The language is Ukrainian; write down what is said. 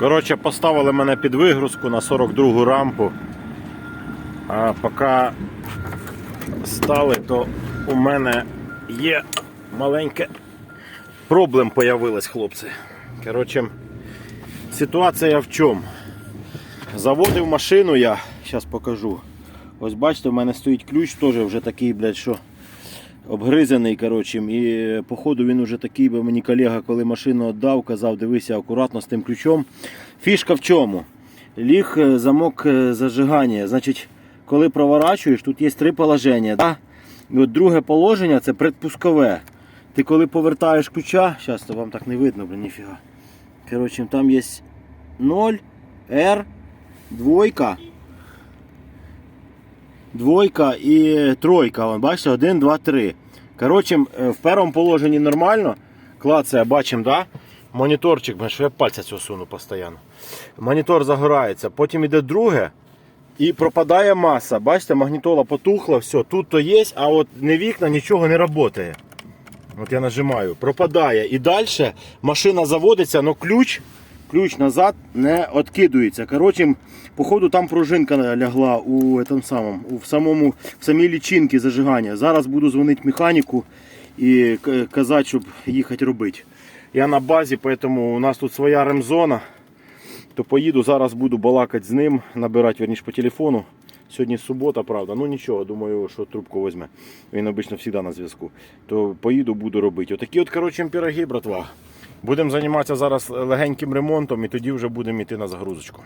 Коротше, поставили мене під вигрузку на 42 рампу. А поки стали, то у мене є маленьке проблем появилась, хлопці. Коротше, ситуація в чому? Заводив машину я, зараз покажу. Ось бачите, в мене стоїть ключ, теж вже такий, блядь, що обгризаний. Коротше, і походу він уже такий, бо мені колега, коли машину віддав, казав, дивися акуратно з тим ключом. Фішка в чому? Ліг е, замок е, зажигання. Значить, коли проворачуєш, тут є три положення. Да? От друге положення це предпускове. Ти коли повертаєш ключа, зараз то вам так не видно, блін, ніфіга. Коротше, там є 0, R, двойка, двойка і тройка. Вон, бачите, 1, 2, 3. Коротше, е, в першому положенні нормально. Клацає, бачимо, да? Моніторчик, що я пальця цього суну постійно. Монітор загорається. Потім іде друге. І пропадає маса. Бачите, магнітола потухла, все, тут то є, а от не вікна, нічого не працює. От я нажимаю, пропадає. І далі машина заводиться, але ключ, ключ назад не відкидується. Коротше, походу там пружинка лягла у, этом самому, у самому, в самій лічинці зажигання. Зараз буду дзвонити механіку і казати, щоб їхати робити. Я на базі, тому у нас тут своя ремзона. То поїду, зараз буду балакати з ним, набирати верніше по телефону. Сьогодні субота, правда. Ну нічого, думаю, що трубку візьме. Він обично завжди на зв'язку. То поїду, буду робити. Отакі от, коротше, піроги, братва. Будемо займатися зараз легеньким ремонтом і тоді вже будемо йти на загрузочку.